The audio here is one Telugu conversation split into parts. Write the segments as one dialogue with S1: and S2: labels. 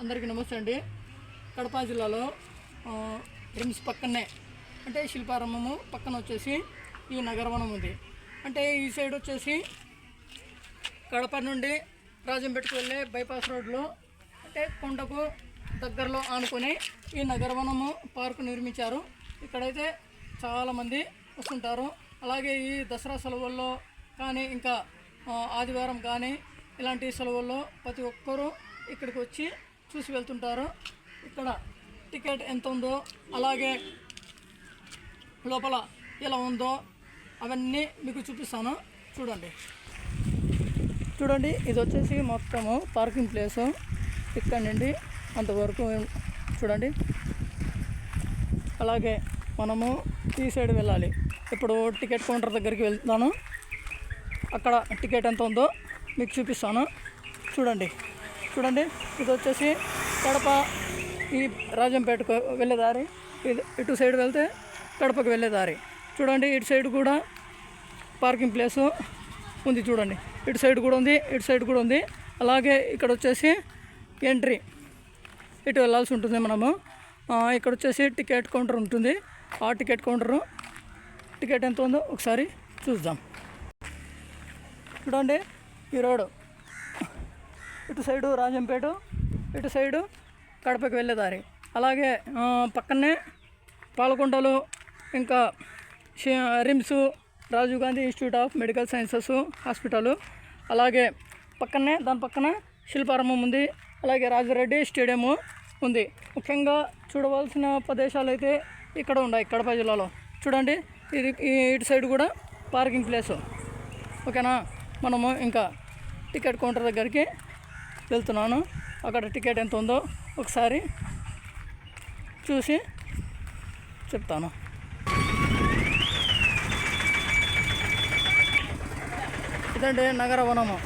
S1: అందరికీ నమస్తే అండి. కడప జిల్లాలో రిమ్స్ పక్కనే అంటే శిల్పారంభము పక్కన వచ్చేసి ఈ నగరవనం ఉంది. అంటే ఈ సైడ్ వచ్చేసి కడప నుండి రాజంపేటకు వెళ్ళే బైపాస్ రోడ్లో అంటే కొండకు దగ్గరలో ఆనుకొని ఈ నగరవనము పార్కు నిర్మించారు. ఇక్కడైతే చాలామంది వస్తుంటారు. అలాగే ఈ దసరా సెలవుల్లో కానీ ఇంకా ఆదివారం కానీ ఇలాంటి సెలవుల్లో ప్రతి ఒక్కరూ ఇక్కడికి వచ్చి చూసి వెళ్తుంటారు. ఇక్కడ టికెట్ ఎంత ఉందో అలాగే లోపల ఎలా ఉందో అవన్నీ మీకు చూపిస్తాను. చూడండి. చూడండి ఇది వచ్చేసి మొత్తము పార్కింగ్ ప్లేసు. ఇక్కడ నుండి అంతవరకు చూడండి. అలాగే మనము ఈ సైడ్ వెళ్ళాలి. ఇప్పుడు టికెట్ కౌంటర్ దగ్గరికి వెళ్తాను అక్కడ టికెట్ ఎంత ఉందో మీకు చూపిస్తాను. చూడండి. చూడండి. ఇది వచ్చేసి కడప ఈ రాజంపేటకు వెళ్ళే దారి. ఇది ఇటు సైడ్ వెళ్తే కడపకు వెళ్ళే దారి. చూడండి ఇటు సైడ్ కూడా పార్కింగ్ ప్లేసు ఉంది చూడండి. ఇటు సైడ్ కూడా ఉంది ఇటు సైడ్ కూడా ఉంది. అలాగే ఇక్కడ వచ్చేసి ఎంట్రీ. ఇటు వెళ్ళాల్సి ఉంటుంది మనము. ఇక్కడ వచ్చేసి టికెట్ కౌంటర్ ఉంటుంది. ఆ టికెట్ కౌంటరు. టికెట్ ఎంత ఉందో ఒకసారి చూద్దాం. చూడండి ఈ రోడ్డు. ఇటు సైడు రాజంపేట ఇటు సైడు కడపకి వెళ్ళే దారి. అలాగే పక్కనే పాలకొండలు ఇంకా RIMS Rajiv Gandhi Institute of Medical Sciences hospital. అలాగే పక్కనే దాని పక్కన శిల్పారామం ఉంది. అలాగే రాజారెడ్డి స్టేడియము ఉంది. ముఖ్యంగా చూడవలసిన ప్రదేశాలు అయితే ఇక్కడ ఉన్నాయి కడప జిల్లాలో. చూడండి ఇది ఈ ఇటు సైడ్ కూడా పార్కింగ్ ప్లేసు. ఓకేనా? మనము ఇంకా టికెట్ కౌంటర్ దగ్గరికి వెళ్తున్నాను. అక్కడ టికెట్ ఎంత ఉందో ఒకసారి చూసి చెప్తాను. ఇదండి నగర వనము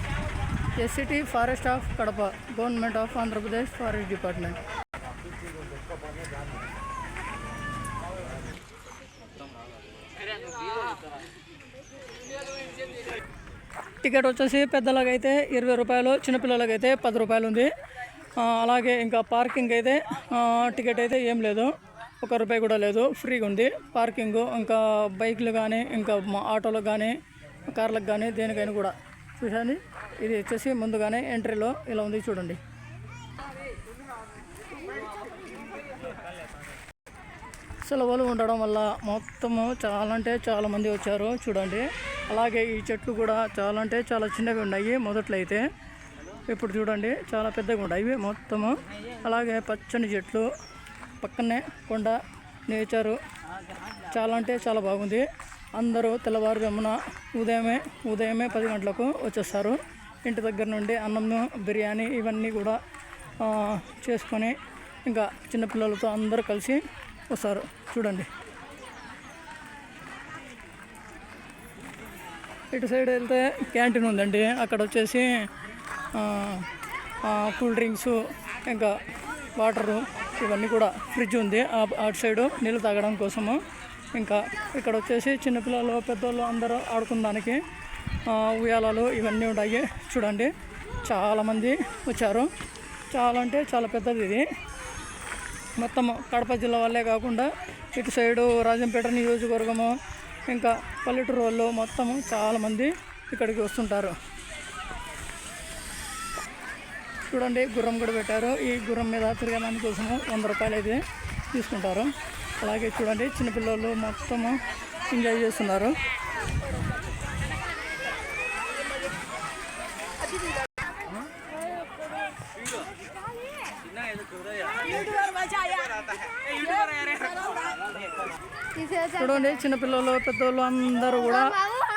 S1: city forest of Kadapa. Government of Andhra Pradesh forest department ticket వచ్చేసి పెద్దలకైతే ఇరవై రూపాయలు చిన్నపిల్లలకైతే పది రూపాయలు ఉంది. అలాగే ఇంకా పార్కింగ్ అయితే టికెట్ అయితే ఏం లేదు. ఒక రూపాయి కూడా లేదు. ఫ్రీగా ఉంది. పార్కింగ్ ఇంకా బైక్లు కానీ ఇంకా ఆటోలకు కానీ కార్లకు కానీ దేనికైనా కూడా. చూసాను ఇది వచ్చేసి ముందుగానే ఎంట్రీలో ఇలా ఉంది చూడండి. సెలవులు ఉండడం వల్ల మొత్తము చాలా అంటే చాలామంది వచ్చారు చూడండి. అలాగే ఈ చెట్లు కూడా చాలా అంటే చాలా చిన్నవి ఉన్నాయి. మొదట్లో అయితే ఇప్పుడు చూడండి చాలా పెద్దగా ఉన్నాయి. ఇవి మొత్తము. అలాగే పచ్చని చెట్లు పక్కనే కొండ నేచరు చాలా అంటే చాలా బాగుంది. అందరూ తెల్లవారుజామున ఉదయమే ఉదయమే పది గంటలకు వచ్చేస్తారు. ఇంటి దగ్గర నుండి అన్నం బిర్యానీ ఇవన్నీ కూడా చేసుకొని ఇంకా చిన్నపిల్లలతో అందరూ కలిసి వస్తారు. చూడండి. ఇటు సైడ్ వెళ్తే క్యాంటీన్ ఉందండి. అక్కడ వచ్చేసి కూల్ డ్రింక్స్ ఇంకా వాటరు ఇవన్నీ కూడా ఫ్రిడ్జ్ ఉంది. ఆ- అటు సైడు నీళ్ళు తాగడం కోసము. ఇంకా ఇక్కడ వచ్చేసి చిన్నపిల్లలు పెద్దోళ్ళు అందరూ ఆడుకునేదానికి ఉయ్యాలలు ఇవన్నీ ఉన్నాయి. చూడండి చాలామంది వచ్చారు. చాలా అంటే చాలా పెద్దది ఇది. మొత్తం కడప జిల్లా వాళ్ళే కాకుండా ఇటు సైడు రాజంపేట నియోజకవర్గము ఇంకా పల్లెటూరు వాళ్ళు మొత్తము చాలామంది ఇక్కడికి వస్తుంటారు. చూడండి గుర్రం కూడా పెట్టారు. ఈ గుర్రం మీద తిరగడానికి కోసము వంద రూపాయలు అయితే తీసుకుంటారు. అలాగే చూడండి చిన్నపిల్లలు మొత్తము ఎంజాయ్ చేస్తున్నారు. చూడండి చిన్నపిల్లలు పెద్దోళ్ళు అందరూ కూడా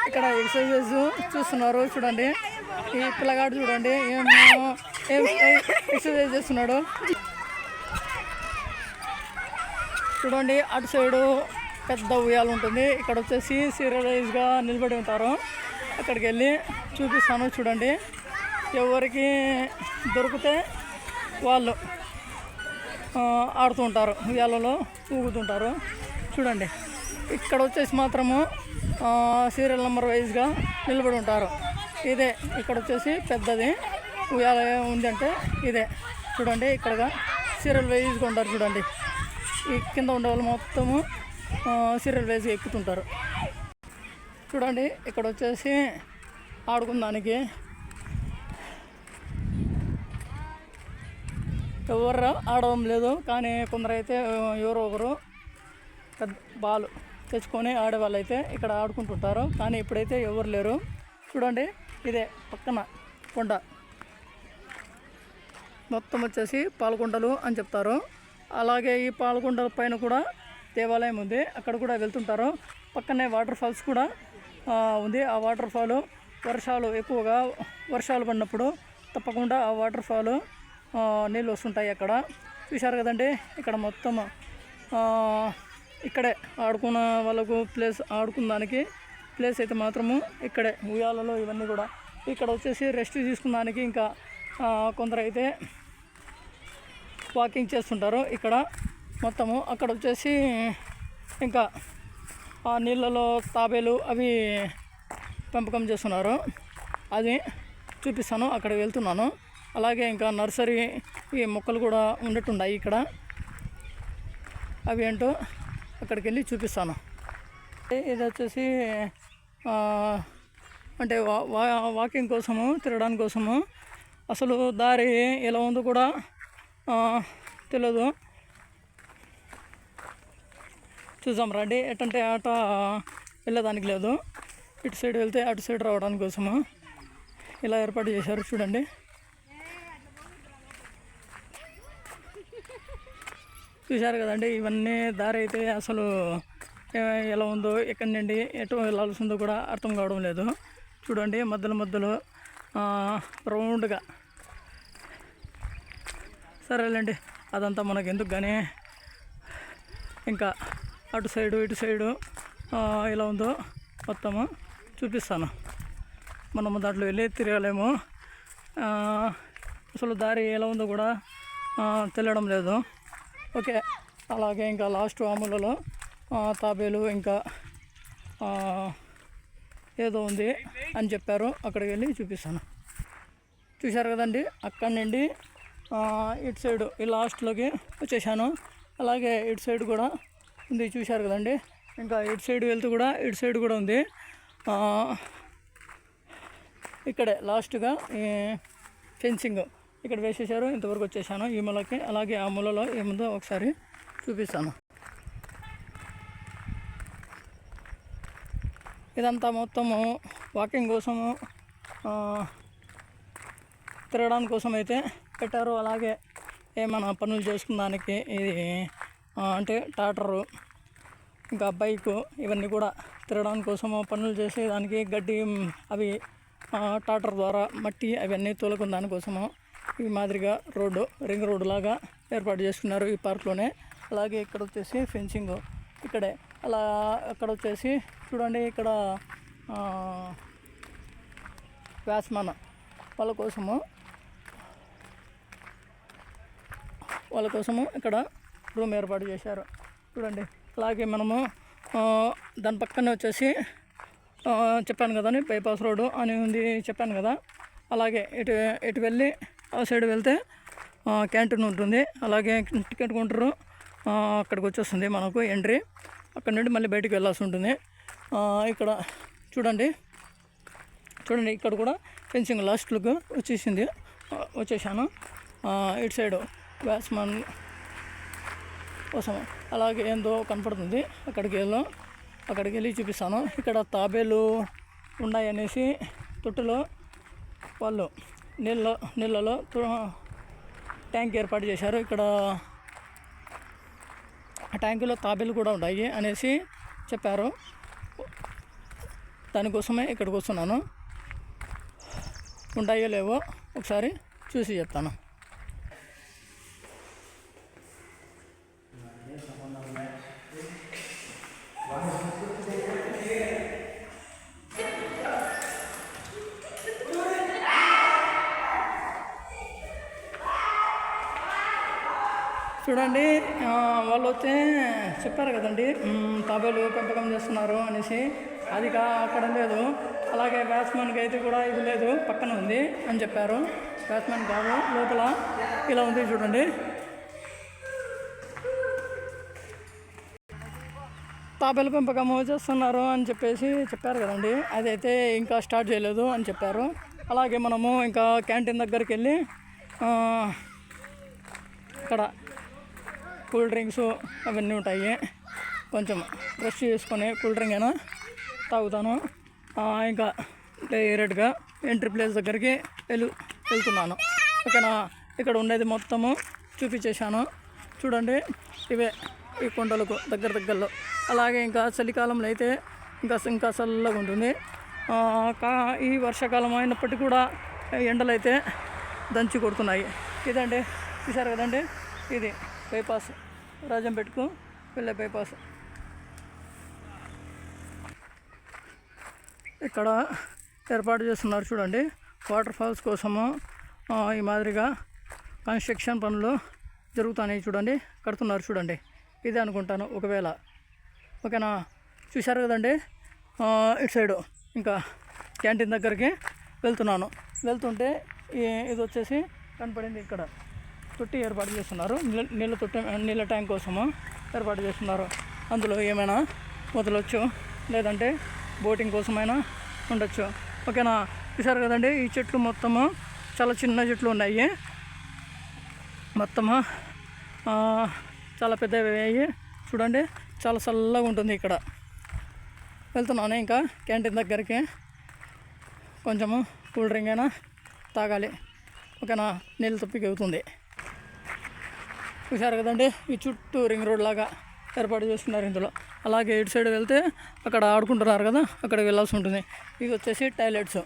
S1: ఇక్కడ ఎక్సర్సైజ్ చూస్తున్నారు చూడండి. ఈ పిల్లగాడు చూడండి ఏం ఎక్సర్సైజ్ చేస్తున్నాడు. చూడండి అటు సైడు పెద్ద ఉయ్యాలు ఉంటుంది. ఇక్కడ వచ్చేసి సీరియలైజ్గా నిలబడి ఉంటారు. అక్కడికి వెళ్ళి చూపిస్తాను చూడండి. ఎవరికి దొరికితే వాళ్ళు ఆడుతుంటారు ఆడుతూ ఉంటారు ఉయ్యాలలో ఊగుతుంటారు. చూడండి. ఇక్కడ వచ్చేసి మాత్రము సీరియల్ నెంబర్ వైజ్గా నిలబడి ఉంటారు. ఇదే ఇక్కడ వచ్చేసి పెద్దది. ఉయ్యాల ఉందంటే ఇదే. చూడండి ఇక్కడగా సీరియల్ వైజ్గా ఉంటారు చూడండి. ఈ కింద ఉండే వాళ్ళు మొత్తము సీరియల్ వైజ్గా ఎక్కుతుంటారు. చూడండి ఇక్కడ వచ్చేసి ఆడుకుందానికి ఎవరు ఆడడం లేదు కానీ కొందరైతే ఎవరో ఒకరు బాల్ తెచ్చుకొని ఆడేవాళ్ళు అయితే ఇక్కడ ఆడుకుంటుంటారు. కానీ ఇప్పుడైతే ఎవరు లేరు. చూడండి ఇదే పక్కన కొండ. మొత్తం వచ్చేసి పాలకొండలు అని చెప్తారు. అలాగే ఈ పాలకొండల పైన కూడా దేవాలయం ఉంది. అక్కడ కూడా వెళ్తుంటారు. పక్కనే వాటర్ ఫాల్స్ కూడా ఉంది. ఆ వాటర్ ఫాల్ వర్షాలు ఎక్కువగా వర్షాలు పడినప్పుడు తప్పకుండా ఆ వాటర్ ఫాల్ నీళ్ళు వస్తుంటాయి అక్కడ. చూశారు కదండి ఇక్కడ మొత్తం ఇక్కడే ఆడుకున్న వాళ్ళకు ప్లేస్ ఆడుకున్న దానికి ప్లేస్ అయితే మాత్రము ఇక్కడే ఉయ్యాలలో ఇవన్నీ కూడా. ఇక్కడ వచ్చేసి రెస్ట్ తీసుకున్నానికి ఇంకా కొందరైతే వాకింగ్ చేస్తుంటారు. ఇక్కడ మొత్తము అక్కడ వచ్చేసి ఇంకా ఆ నీళ్ళలో తాబేలు అవి పెంపకం చేస్తున్నారు. అది చూపిస్తాను అక్కడికి వెళ్తున్నాను. అలాగే ఇంకా నర్సరీ ఈ మొక్కలు కూడా ఉండేట్టున్నాయి ఇక్కడ. అవి ఏంటో అక్కడికి వెళ్ళి చూపిస్తాను ఇది వచ్చేసి అంటే వా వా- వాకింగ్ కోసము తిరగడానికి కోసము. అసలు దారి ఎలా ఉందో కూడా తెలియదు చూద్దాం రండి. ఎటంటే ఆట వెళ్ళేదానికి లేదు. ఇటు సైడ్ వెళ్తే అటు సైడ్ రావడానికి కోసము. ఇలా ఏర్పాటు చేశారు చూడండి. చూశారు కదండి ఇవన్నీ దారి అయితే అసలు ఎలా ఉందో ఎక్కడి నుండి ఎటు వెళ్ళాల్సిందో కూడా అర్థం కావడం లేదు. చూడండి మధ్యలో మధ్యలో రౌండ్గా. సరేలేండి అదంతా మనకు ఎందుకు కానీ ఇంకా అటు సైడు ఇటు సైడు ఎలా ఉందో మొత్తము చూపిస్తాను. మనము దాంట్లో వెళ్ళి తిరగలేము. అసలు దారి ఎలా ఉందో కూడా తెలియడం లేదు. ఓకే. అలాగే ఇంకా లాస్ట్ ఆములలో తాబేలు ఇంకా ఏదో ఉంది అని చెప్పారు. అక్కడికి వెళ్ళి చూపిస్తాను. చూశారు కదండి? అక్కడి నుండి ఇటు సైడ్ ఈ లాస్ట్లోకి వచ్చేసాను. అలాగే ఇటు సైడ్ కూడా ఉంది. చూశారు కదండి? ఇంకా ఇటు సైడ్ వెళ్తూ కూడా ఇటు సైడ్ కూడా ఉంది. ఇక్కడే లాస్ట్గా ఈ ఫెన్సింగ్. ఇక్కడ వేసేసారు ఇంతవరకు వచ్చేసాను ఈ మూలకి. అలాగే ఆ మూలలో ఏముందో ఒకసారి చూపిస్తాను. ఇదంతా మొత్తము వాకింగ్ కోసము తిరగడానికి కోసం అయితే పెట్టారు. అలాగే ఏమైనా పనులు చేసుకున్నానికి ఇది అంటే ట్రాక్టరు ఇంకా బైకు ఇవన్నీ కూడా తిరగడానికి కోసము పనులు చేసేదానికి గడ్డి అవి ఆ, ట్రాక్టర్ ద్వారా మట్టి అవన్నీ తోలుకున్న దానికోసము ఈ మాదిరిగా రోడ్డు రింగ్ రోడ్డు లాగా ఏర్పాటు చేసుకున్నారు ఈ పార్క్లోనే. అలాగే ఇక్కడ వచ్చేసి ఫెన్సింగ్ ఇక్కడే. అలా అక్కడ వచ్చేసి చూడండి ఇక్కడ ఆ, వాళ్ళ కోసము వాళ్ళ కోసము ఇక్కడ రూమ్ ఏర్పాటు చేశారు. చూడండి. అలాగే మనము దాని పక్కనే వచ్చేసి చెప్పాను కదా బైపాస్ రోడ్డు అని ఉంది చెప్పాను కదా. అలాగే ఇటు ఇటు వెళ్ళి ఆ సైడ్ వెళ్తే క్యాంటీన్ ఉంటుంది. అలాగే టికెట్ కౌంటరు అక్కడికి వచ్చేస్తుంది మనకు ఎంట్రీ. అక్కడ నుండి మళ్ళీ బయటికి వెళ్ళాల్సి ఉంటుంది. ఇక్కడ చూడండి. చూడండి ఇక్కడ కూడా ఫెన్సింగ్ లాస్ట్లకు వచ్చేసింది. వచ్చేసాను. ఇటు సైడు బ్యాట్స్మెన్ కోసం అలాగే ఏందో కనపడుతుంది. అక్కడికి వెళ్ళు. అక్కడికి వెళ్ళి చూపిస్తాను. ఇక్కడ తాబేలు ఉన్నాయనేసి తొట్టులో వాళ్ళు నీళ్ళ నీళ్ళలో ట్యాంక్ ఏర్పాటు చేశారు. ఇక్కడ ఆ ట్యాంకులో తాబేలు కూడా ఉన్నాయి అనేసి చెప్పారు. దానికోసమే ఇక్కడికి వస్తున్నాను. ఉంటాయో లేవో ఒకసారి చూసి చెప్తాను. చూడండి. వాళ్ళు వచ్చే చెప్పారు కదండి. తాబేలు పెంపకం చేస్తున్నారు అనేసి. అది కా అక్కడ లేదు. అలాగే బ్యాట్స్మెన్కి అయితే కూడా ఇది లేదు. పక్కన ఉంది అని చెప్పారు. బ్యాట్స్మెన్ కాదు లోపల ఇలా ఉంది చూడండి. తాబేల పెంపకం చేస్తున్నారు అని చెప్పేసి చెప్పారు కదండి. అదైతే ఇంకా స్టార్ట్ చేయలేదు అని చెప్పారు. అలాగే మనము ఇంకా క్యాంటీన్ దగ్గరికి వెళ్ళి ఇక్కడ కూల్ డ్రింక్స్ అవన్నీ ఉంటాయి. కొంచెం బ్రష్ చేసుకొని కూల్ డ్రింక్ అయినా తాగుతాను. ఇంకా డైరెక్ట్గా ఎంట్రీ ప్లేస్ దగ్గరికి వెళ్ళు వెళ్తున్నాను. ఓకేనా? ఇక్కడ ఉండేది మొత్తము చూపించేశాను. చూడండి ఇవే ఈ కొండలకు దగ్గర దగ్గరలో. అలాగే ఇంకా చలికాలంలో అయితే ఇంకా ఇంకా చల్లగా ఉంటుంది. కా ఈ వర్షాకాలం అయినప్పటికీ కూడా ఎండలు అయితే దంచి కొడుతున్నాయి. ఇదండి చూసారు కదండి? ఇది బైపాస్. రాజంపేటకు వెళ్ళే బైపాస్ ఇక్కడ ఏర్పాటు చేస్తున్నారు చూడండి. వాటర్ ఫాల్స్ కోసము ఈ మాదిరిగా కన్స్ట్రక్షన్ పనులు జరుగుతున్నాయి చూడండి. కడుతున్నారు చూడండి. ఇదే అనుకుంటాను ఒకవేళ. ఓకేనా? చూశారు కదండి? ఇటు సైడు ఇంకా క్యాంటీన్ దగ్గరికి వెళ్తున్నాను. వెళ్తుంటే ఈ- ఇది వచ్చేసి కనపడింది ఇక్కడ. తొట్టి ఏర్పాటు చేస్తున్నారు. నీళ్ళ తొట్టి నీళ్ళ ట్యాంక్ కోసము ఏర్పాటు చేస్తున్నారు. అందులో ఏమైనా వదలొచ్చు లేదంటే బోటింగ్ కోసమైనా ఉండొచ్చు. ఓకేనా? చూసారు కదండి ఈ చెట్లు మొత్తము చాలా చిన్న చెట్లు ఉన్నాయి. మొత్తము చాలా పెద్దవి అయ్యి చూడండి చాలా చల్లగా ఉంటుంది ఇక్కడ. వెళ్తున్నాను ఇంకా క్యాంటీన్ దగ్గరికి. కొంచెము కూల్ డ్రింక్ అయినా తాగాలి. ఓకేనా? నీళ్ళు తొప్పికి అవుతుంది. చూసారు కదండి? ఈ చుట్టూ రింగ్ రోడ్ లాగా ఏర్పాటు చేస్తున్నారు ఇందులో. అలాగే ఇటు సైడ్ వెళ్తే అక్కడ ఆడుకుంటున్నారు కదా అక్కడ వెళ్ళాల్సి ఉంటుంది. ఇది వచ్చేసి టాయిలెట్స్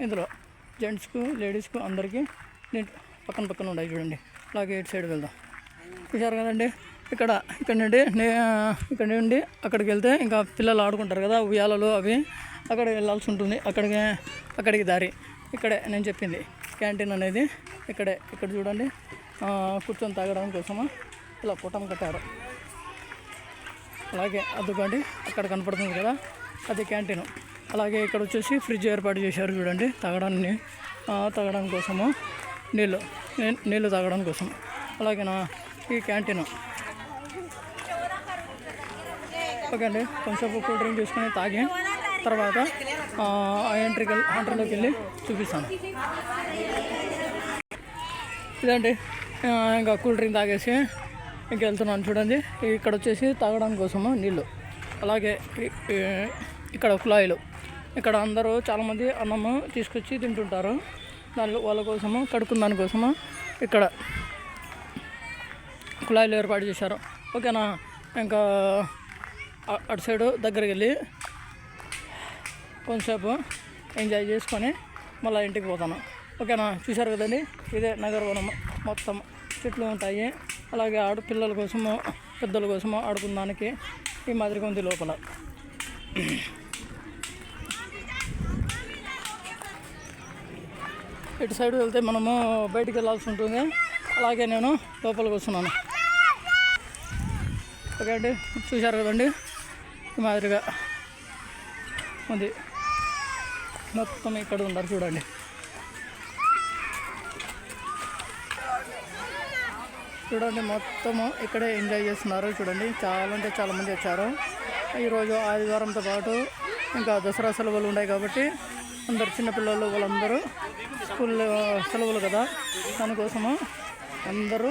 S1: ఇందులో. జెంట్స్కు లేడీస్కు అందరికీ దీంట్లో పక్కన పక్కన ఉన్నాయి చూడండి. అలాగే ఇటు సైడ్ వెళ్దాం. చూసారు కదండి? ఇక్కడ ఇక్కడ నుండి నే- ఇక్కడ నుండి అక్కడికి వెళ్తే ఇంకా పిల్లలు ఆడుకుంటారు కదా ఉయ్యాలలు అవి అక్కడికి వెళ్ళాల్సి ఉంటుంది. అక్కడికి అక్కడికి దారి. ఇక్కడే నేను చెప్పింది. క్యాంటీన్ అనేది ఇక్కడే. ఇక్కడ చూడండి. కూర్చొని తాగడం కోసము? ఇలా పుటం కట్టారు. అలాగే అదుకోండి అక్కడ కనపడుతుంది కదా? అది క్యాంటీన్. అలాగే ఇక్కడ వచ్చేసి ఫ్రిడ్జ్ ఏర్పాటు చేశారు చూడండి. తాగడాన్ని తాగడం కోసము. నీళ్ళు నీళ్ళు తాగడం కోసం. అలాగే నా ఈ క్యాంటీన్. ఓకే అండి. కొంచెం కూల్ డ్రింక్ తీసుకొని తాగి తర్వాత ఆ ఎంట్రీకి వెళ్ళి ఎంట్రీలోకి వెళ్ళి చూపిస్తాను. ఇదండి. ఇంకా కూల్ డ్రింక్ తాగేసి ఇంక వెళ్తున్నాను చూడండి. ఇక్కడ వచ్చేసి తాగడానికి కోసము నీళ్ళు. అలాగే ఇక్కడ కుళాయిలు. ఇక్కడ అందరూ చాలామంది అన్నము తీసుకొచ్చి తింటుంటారు. దానిలో వాళ్ళ కోసము కడుక్కున్న దానికోసము ఇక్కడ కుళాయిలు ఏర్పాటు చేశారు. ఓకేనా? ఇంకా అటు సైడు దగ్గరికి వెళ్ళి కొంతసేపు ఎంజాయ్ చేసుకొని మళ్ళీ ఇంటికి పోతాను. ఓకేనా? చూశారు కదండి? ఇదే నగరవనం మొత్తం చెట్లు ఉంటాయి. అలాగే ఆడు పిల్లల కోసము పెద్దల కోసము ఆడుకున్నానికి ఈ మాదిరిగా ఉంది లోపల. ఇటు సైడ్ వెళ్తే మనము బయటికి వెళ్ళాల్సి ఉంటుంది. అలాగే నేను లోపలికి వస్తున్నాను. ఓకే అండి చూశారు కదండి? ఈ మాదిరిగా ఉంది. మొత్తం ఇక్కడ ఉన్నారు చూడండి. చూడండి మొత్తము ఇక్కడే ఎంజాయ్ చేస్తున్నారు చూడండి. చాలా అంటే చాలామంది వచ్చారు. ఈరోజు ఆదివారంతో పాటు ఇంకా దసరా సెలవులు ఉన్నాయి కాబట్టి అందరు చిన్నపిల్లలు వాళ్ళందరూ స్కూల్ సెలవులు కదా. దానికోసము అందరూ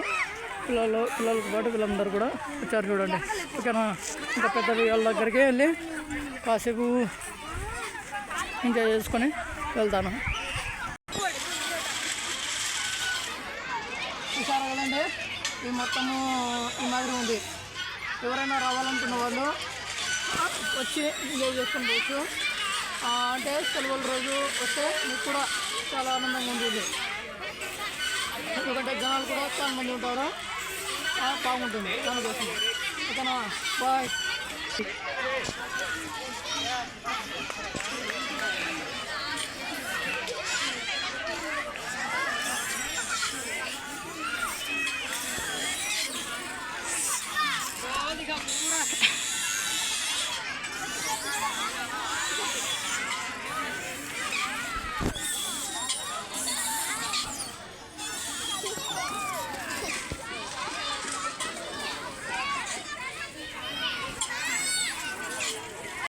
S1: పిల్లలు పిల్లలతో పాటు వీళ్ళందరూ కూడా వచ్చారు చూడండి. ఓకేనా? ఇంకా పెద్ద వాళ్ళ దగ్గరికి వెళ్ళి కాసేపు ఎంజాయ్ చేసుకొని వెళ్తాను చూసారా కదండి ఈ మొత్తము ఈ మాదిరి ఉంది. ఎవరైనా రావాలనుకున్న వాళ్ళు వచ్చి ఎంజాయ్ చేసుకొని పోవచ్చు అంటే సెలవుల రోజు వస్తే మీకు కూడా చాలా ఆనందంగా ఉంటుంది. ఎందుకంటే జనాలు కూడా చాలా మంది ఉంటారు. బాగుంటుంది. దానికోసం ఓకేనా? బాయ్.